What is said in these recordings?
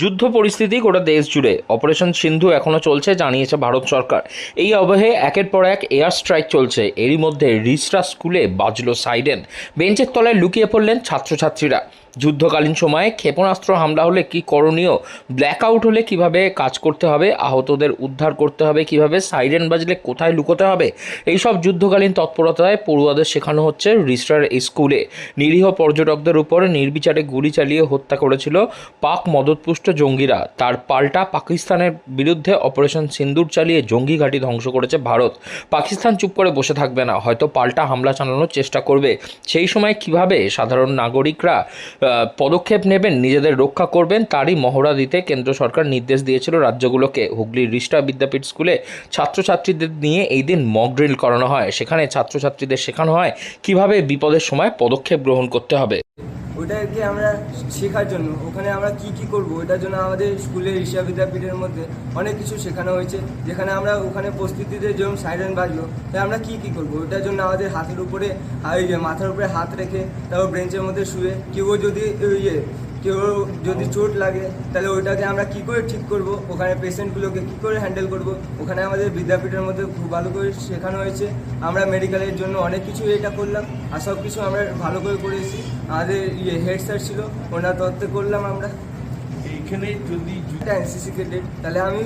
যুদ্ধ পরিস্থিতি গোটা দেশ জুড়ে। অপারেশন সিন্ধু এখনও চলছে, জানিয়েছে ভারত সরকার। এই অবহে একের পর এক এয়ার স্ট্রাইক চলছে। এরই মধ্যে রিসরা স্কুলে বাজলো সাইডেন বেঞ্চের তলায় লুকিয়ে পড়লেন ছাত্রছাত্রীরা। যুদ্ধকালীন সময়ে ক্ষেপণাস্ত্র হামলা হলে কি করণীয়? ব্ল্যাকআউট হলে কীভাবে কাজ করতে হবে? আহতদের উদ্ধার করতে হবে কীভাবে? সাইরেন বাজলে কোথায় লুকোতে হবে? এইসব যুদ্ধকালীন তৎপরতায় পড়ুয়াদের শেখানো হচ্ছে রিসরার এই স্কুলে। নিরীহ পর্যটকদের উপর নির্বিচারে গুলি চালিয়ে হত্যা করেছিল পাক মদতপুষ্ট জঙ্গিরা। তার পাল্টা পাকিস্তানের বিরুদ্ধে অপারেশন সিন্দুর চালিয়ে জঙ্গি ঘাঁটি ধ্বংস করেছে ভারত। পাকিস্তান চুপ করে বসে থাকবে না, হয়তো পাল্টা হামলা চালানোর চেষ্টা করবে। সেই সময় কীভাবে সাধারণ নাগরিকরা পদক্ষেপ নেবেন, নিজেদের রক্ষা করবেন, তারই মহড়া দিতে কেন্দ্র সরকার নির্দেশ দিয়েছিল রাজ্যগুলোকে। হুগলির রিষ্টা বিদ্যাপীঠ স্কুলে ছাত্রছাত্রীদের নিয়ে এই দিন মক ড্রিল করানো হয়। সেখানে ছাত্রছাত্রীদের শেখানো হয় কীভাবে বিপদের সময় পদক্ষেপ গ্রহণ করতে হবে। ওটাকে আমরা শেখার জন্য, ওখানে আমরা কি কি করব ওটার জন্য আমাদের স্কুলে হিসাব বিদ্যাপীঠের মধ্যে অনেক কিছু শেখানো হয়েছে, যেখানে আমরা ওখানে প্রস্তুতিতে যেমন সাইরেন বাজলো, তাই আমরা কি কি করব ওটার জন্য আমাদের হাতের উপরে মাথার উপরে হাত রেখে, তারপর ব্রেঞ্চের মধ্যে শুয়ে, কেউ যদি ইয়ে কেউ যদি চোট লাগে তাহলে ওইটাকে আমরা কি করে ঠিক করব? ওখানে পেশেন্টগুলোকে কি করে হ্যান্ডেল করব? ওখানে আমাদের বিদ্যাপীঠের মধ্যে খুব ভালো করে শেখানো হয়েছে। আমরা মেডিকেলের জন্য অনেক কিছু এটা করলাম আর সব কিছু আমরা ভালো করে করেছি। আমাদের ইয়ে হেড স্যার ছিল ওনার তত্ত্বে করলাম আমরা। এইখানে যদি এনসিসি ক্যাডেট তাহলে আমি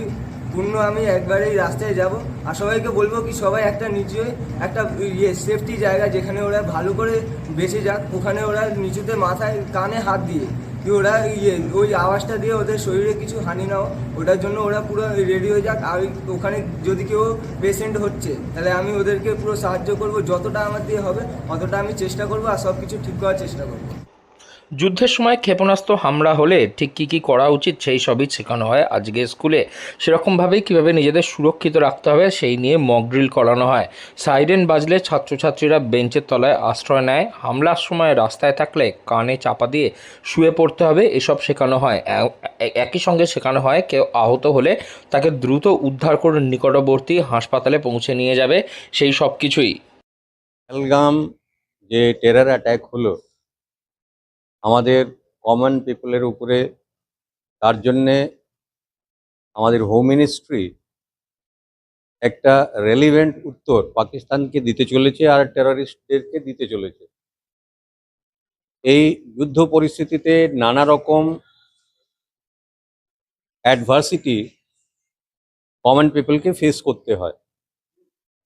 পূর্ণ আমি একবারেই রাস্তায় যাব। আর সবাইকে বলব কি সবাই একটা নিচে একটা ইয়ে সেফটি জায়গা যেখানে ওরা ভালো করে বেঁচে যাক ওখানে ওরা নিচুতে মাথায় কানে হাত দিয়ে। কি ওরা ইয়ে ওই আওয়াজটা দিয়ে ওদের শরীরে কিছু হানি নাও, ওটার জন্য ওরা পুরো রেডি হয়ে যাক। আর ওখানে যদি কেউ পেশেন্ট হচ্ছে, তাহলে আমি ওদেরকে পুরো সাহায্য করব। যতটা আমার দিয়ে হবে, অতটা আমি চেষ্টা করব আর সব কিছু ঠিক করার চেষ্টা করব। যুদ্ধের সময় ক্ষেপণাস্ত্র হামলা হলে ঠিক কী কী করা উচিত সেই সবই শেখানো হয় আজকে স্কুলে। সেরকমভাবেই কীভাবে নিজেদের সুরক্ষিত রাখতে হবে সেই নিয়ে মক ড্রিল করানো হয়। সাইরেন বাজলে ছাত্রছাত্রীরা বেঞ্চের তলায় আশ্রয় নেয়। হামলার সময় রাস্তায় থাকলে কানে চাপা দিয়ে শুয়ে পড়তে হবে, এসব শেখানো হয়। একই সঙ্গে শেখানো হয় কেউ আহত হলে তাকে দ্রুত উদ্ধার করে নিকটবর্তী হাসপাতালে পৌঁছে নিয়ে যাবে, সেই সব কিছুই। পহেলগাম যে টেরার অ্যাটাক হলো আমাদের কমন পিপলের উপরে, তার জন্যে আমাদের হোম মিনিস্ট্রি একটা রেলিভেন্ট উত্তর পাকিস্তানকে দিতে চলেছে আর টেররিস্টদেরকে দিতে চলেছে। এই যুদ্ধ পরিস্থিতিতে নানা রকম অ্যাডভার্সিটি কমন পিপলকে ফেস করতে হয়।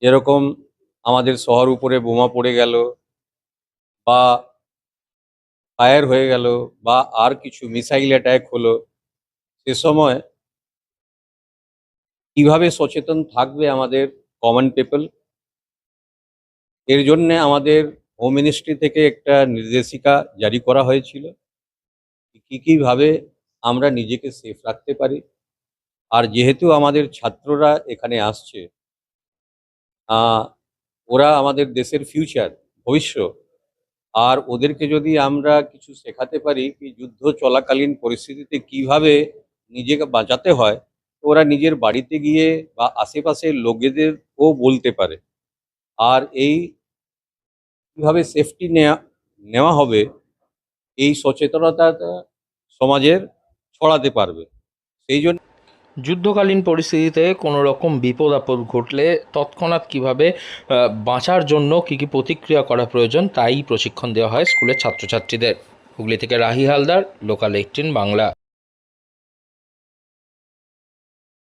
যেরকম আমাদের শহর উপরে বোমা পড়ে গেল বা ফায়ার হয়ে গেল বা আর কিছু মিসাইল অ্যাটাক হলো, সে সময় কীভাবে সচেতন থাকবে আমাদের কমন পিপল এর জন্য আমাদের হোম মিনিস্ট্রি থেকে একটা নির্দেশিকা জারি করা হয়েছিল কী কীভাবে আমরা নিজেকে সেফ রাখতে পারি। আর যেহেতু আমাদের ছাত্ররা এখানে আসছে ওরা আমাদের দেশের ফিউচার ভবিষ্যৎ আর ওদেরকে যদি আমরা কিছু শেখাতে পারি কি যুদ্ধ চলাকালীন পরিস্থিতিতে কীভাবে নিজেকে বাঁচাতে হয় ওরা নিজের বাড়িতে গিয়ে বা আশেপাশের লোকেদেরও বলতে পারে। আর এই কীভাবে সেফটি নেওয়া নেওয়া হবে, এই সচেতনতাটা সমাজের ছড়াতে পারবে। সেই জন্য যুদ্ধকালীন পরিস্থিতিতে কোনো রকম বিপদ আপদ ঘটলে তৎক্ষণাৎ কীভাবে বাঁচার জন্য কী কী প্রতিক্রিয়া করা প্রয়োজন তাই প্রশিক্ষণ দেওয়া হয় স্কুলের ছাত্রছাত্রীদের। হুগলি থেকে রাহি হালদার লোকাল এইটিন বাংলা।